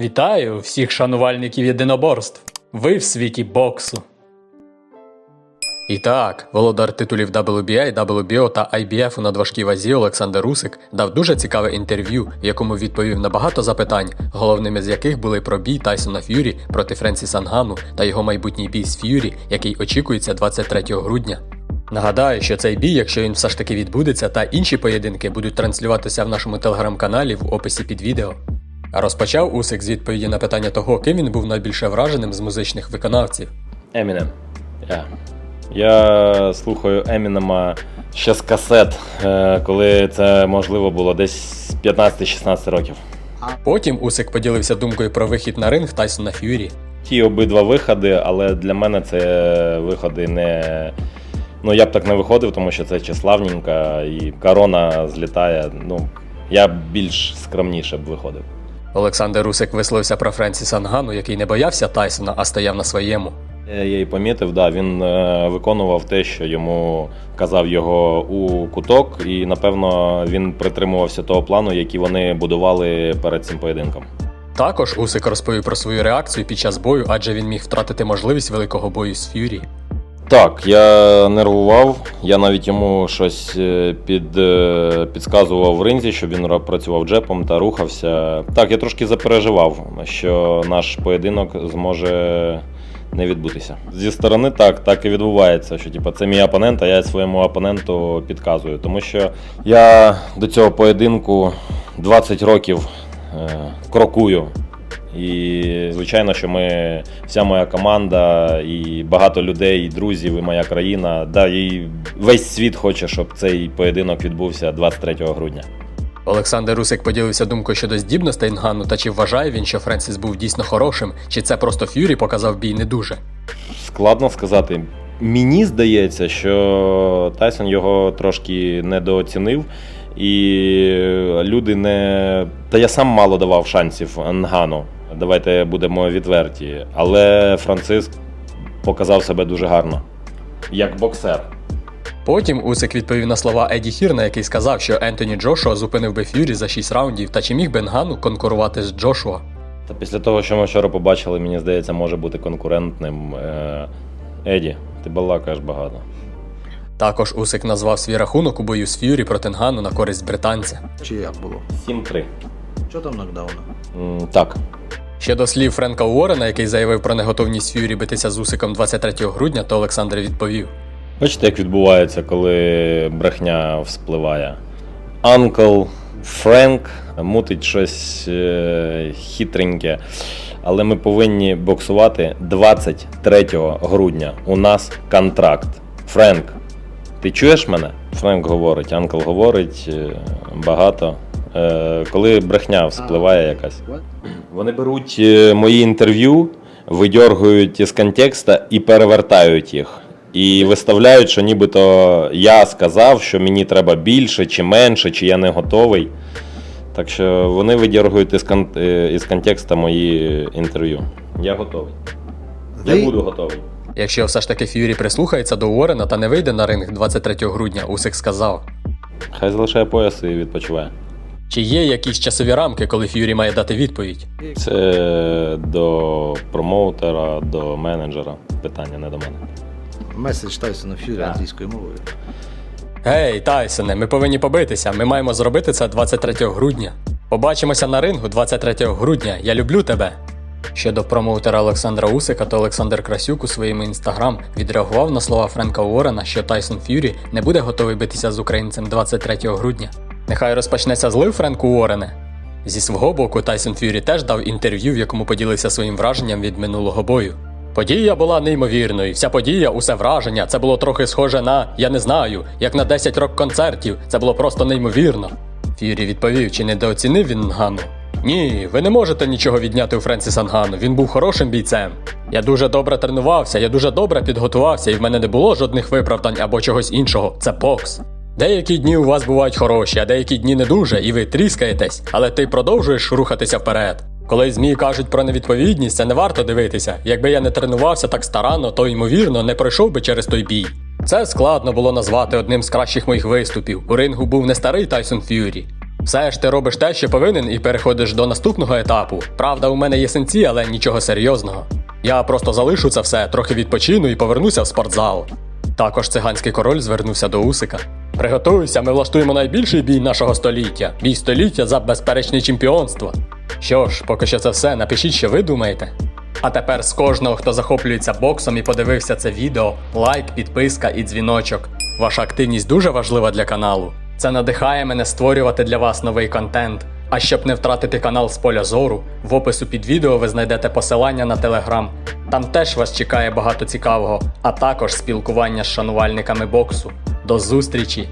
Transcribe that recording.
Вітаю всіх шанувальників єдиноборств. Ви в світі боксу. І так, володар титулів WBA, WBO та IBF у надважкій вазі Олександр Русик дав дуже цікаве інтерв'ю, в якому відповів на багато запитань, головними з яких були про бій Тайсона Ф'юрі проти Френсіса Нгану та його майбутній бій з Ф'юрі, який очікується 23 грудня. Нагадаю, що цей бій, якщо він все ж таки відбудеться, та інші поєдинки будуть транслюватися в нашому телеграм-каналі в описі під відео. Розпочав Усик з відповіді на питання того, ким він був найбільше враженим з музичних виконавців. Емінем. Я. Я слухаю Емінема ще з касет, е, коли це можливо було десь 15-16 років. Потім Усик поділився думкою про вихід на ринг Тайсона Ф'юрі. Ті обидва виходи, але для мене це виходи не. Ну, я б так не виходив, тому що це числавненька і корона злітає. Ну, я б більш скромніше б виходив. Олександр Усик висловився про Френсіса Нгану, який не боявся Тайсона, а стояв на своєму. Я її помітив, да, він е, виконував те, що йому казав його у куток, і напевно він притримувався того плану, який вони будували перед цим поєдинком. Також Усик розповів про свою реакцію під час бою, адже він міг втратити можливість великого бою з Ф'юрі. Так, я нервував. Я навіть йому щось е, під, е, підказував в ринзі, щоб він працював джепом та рухався. Так, я трошки запереживав, що наш поєдинок зможе не відбутися. Зі сторони так, так і відбувається, що типу, це мій опонент, а я своєму опоненту підказую. Тому що я до цього поєдинку 20 років е, крокую. І звичайно, що ми, вся моя команда, і багато людей, і друзів, і моя країна, да, і весь світ хоче, щоб цей поєдинок відбувся 23 грудня. Олександр Усик поділився думкою щодо здібностей Нгану та чи вважає він, що Френсіс був дійсно хорошим, чи це просто Ф'юрі показав бій не дуже. Складно сказати. Мені здається, що Тайсон його трошки недооцінив, і люди не. Та я сам мало давав шансів Нгану. Давайте будемо відверті. Але Франциск показав себе дуже гарно. Як боксер. Потім Усик відповів на слова Еді Хірна, який сказав, що Ентоні Джошуа зупинив би Ф'юрі за 6 раундів, та чи міг би Нгану конкурувати з Джошуа. Та після того, що ми вчора побачили, мені здається, може бути конкурентним. Е, Еді, ти балакаєш багато. Також Усик назвав свій рахунок у бою з Ф'юрі проти Нгану на користь британця. Чи як було? 7-3. Що там нокдауна? М, Так. Щодо слів Френка Уоррена, який заявив про неготовність Ф'юрі битися з Усиком 23 грудня, то Олександр відповів. Бачите, як відбувається, коли брехня вспливає. Анкл Френк мутить щось е, хитреньке. Але ми повинні боксувати 23 грудня. У нас контракт. Френк, ти чуєш мене? Френк говорить, Анкл говорить е, багато. Е, коли брехня вспливає якась. Вони беруть е, мої інтерв'ю, видьоргують із контекста і перевертають їх. І виставляють, що нібито я сказав, що мені треба більше чи менше, чи я не готовий. Так що вони видьоргують із, кон- е, із контекста мої інтерв'ю. Я готовий. Я буду готовий. Якщо все ж таки Ф'юрі прислухається до Уоррена та не вийде на ринг 23 грудня, Усик сказав. Хай залишає пояс і відпочиває. Чи є якісь часові рамки, коли Ф'юрі має дати відповідь? Це до промоутера, до менеджера. Питання не до мене. Меседж Тайсона Ф'юрі англійською мовою. Гей, Тайсоне, ми повинні побитися. Ми маємо зробити це 23 грудня. Побачимося на рингу 23 грудня. Я люблю тебе. Щодо промоутера Олександра Усика, то Олександр Красюк у своєму інстаграм відреагував на слова Френка Уоррена, що Тайсон Ф'юрі не буде готовий битися з українцем 23 грудня. Нехай розпочнеться злив Френку Уоррене. Зі свого боку, Тайсон Ф'юрі теж дав інтерв'ю, в якому поділився своїм враженням від минулого бою. Подія була неймовірною. Вся подія, усе враження. Це було трохи схоже на я не знаю, як на 10 рок-концертів. Це було просто неймовірно. Ф'юрі відповів, чи недооцінив він Нгану. Ні, ви не можете нічого відняти у Френсіса Нгану. Він був хорошим бійцем. Я дуже добре тренувався, я дуже добре підготувався, і в мене не було жодних виправдань або чогось іншого. Це бокс. Деякі дні у вас бувають хороші, а деякі дні не дуже, і ви тріскаєтесь, але ти продовжуєш рухатися вперед. Коли ЗМІ кажуть про невідповідність, це не варто дивитися. Якби я не тренувався так старанно, то ймовірно не пройшов би через той бій. Це складно було назвати одним з кращих моїх виступів. У рингу був не старий Тайсон Ф'юрі. Все ж ти робиш те, що повинен, і переходиш до наступного етапу. Правда, у мене є синці, але нічого серйозного. Я просто залишу це все, трохи відпочину і повернуся в спортзал. Також циганський король звернувся до Усика. Приготуйся, ми влаштуємо найбільший бій нашого століття. Бій століття за безперечне чемпіонство. Що ж, поки що це все, напишіть, що ви думаєте. А тепер з кожного, хто захоплюється боксом і подивився це відео, лайк, підписка і дзвіночок. Ваша активність дуже важлива для каналу. Це надихає мене створювати для вас новий контент. А щоб не втратити канал з поля зору, в опису під відео ви знайдете посилання на телеграм. Там теж вас чекає багато цікавого, а також спілкування з шанувальниками боксу. До зустрічі!